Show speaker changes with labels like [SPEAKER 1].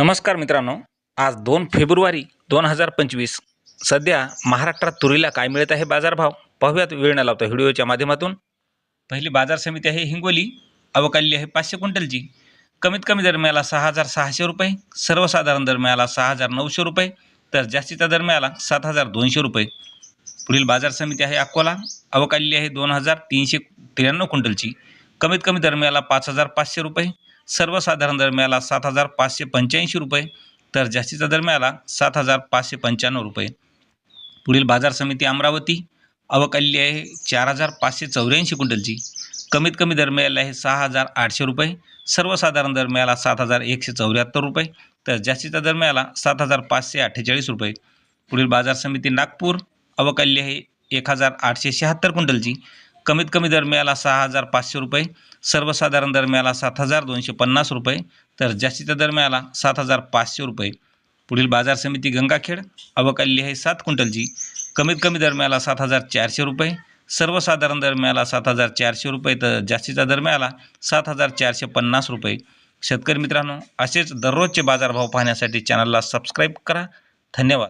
[SPEAKER 1] नमस्कार मित्रांनो. आज दोन फेब्रुवारी दोन हजार पंचवीस. सध्या महाराष्ट्रात तुरीला काय मिळत आहे बाजारभाव? पाहूयात वेळ न लावता व्हिडिओच्या माध्यमातून. पहिली बाजार समिती आहे हिंगोली. अवकाली आहे पाचशे क्विंटलची. कमीत कमी दर मिळाला सहा हजार सहाशे रुपये. सर्वसाधारण दर मिळाला सहा हजार नऊशे रुपये. तर जास्तीचा दर मिळाला सात हजार दोनशे रुपये. पुढील बाजार समिती आहे अकोला. अवकाली आहे दोन हजार तीनशे त्र्याण्णव क्विंटलची. कमीत कमी दरम्याला पाच हजार पाचशे रुपये सर्वसाधारण दरम्याला सात हजार पाचशे पंच्याऐंशी रुपये तर जास्तीचा दरम्याला सात हजार पाचशे पंच्याण्णव रुपये. पुढील बाजार समिती अमरावती अवकाली आहे चार हजार पाचशे चौऱ्याऐंशी क्विंटलची. कमीत कमी दरम्याला आहे सहा हजार आठशे रुपये सर्वसाधारण दरम्याला सात हजार एकशे चौऱ्याहत्तर रुपये तर जास्तीचा दरम्याला सात हजार पाचशे अठ्ठेचाळीस रुपये. पुढील बाजार समिती नागपूर अवकाल्य आहे एक हजार आठशे शहात्तर क्विंटलची. कमीत कमी दर मिळाला सहा हजार पाचशे रुपये सर्वसाधारण दर मिळाला सात हजार दोनशे पन्नास रुपये तर जास्तीचा दर मिळाला सात हजार पाचशे रुपये. पुढील बाजार समिती गंगाखेड अवकाली आहे सात क्विंटलची. कमीत कमी दर मिळाला सात हजार चारशे रुपये सर्वसाधारण दर मिळाला सात हजार चारशे रुपये तर जास्तीचा दर मिळाला सात हजार चारशे पन्नास रुपये. शेतकरी मित्रांनो असेच दररोजचे बाजारभाव पाहण्यासाठी चॅनलला सबस्क्राईब करा. धन्यवाद.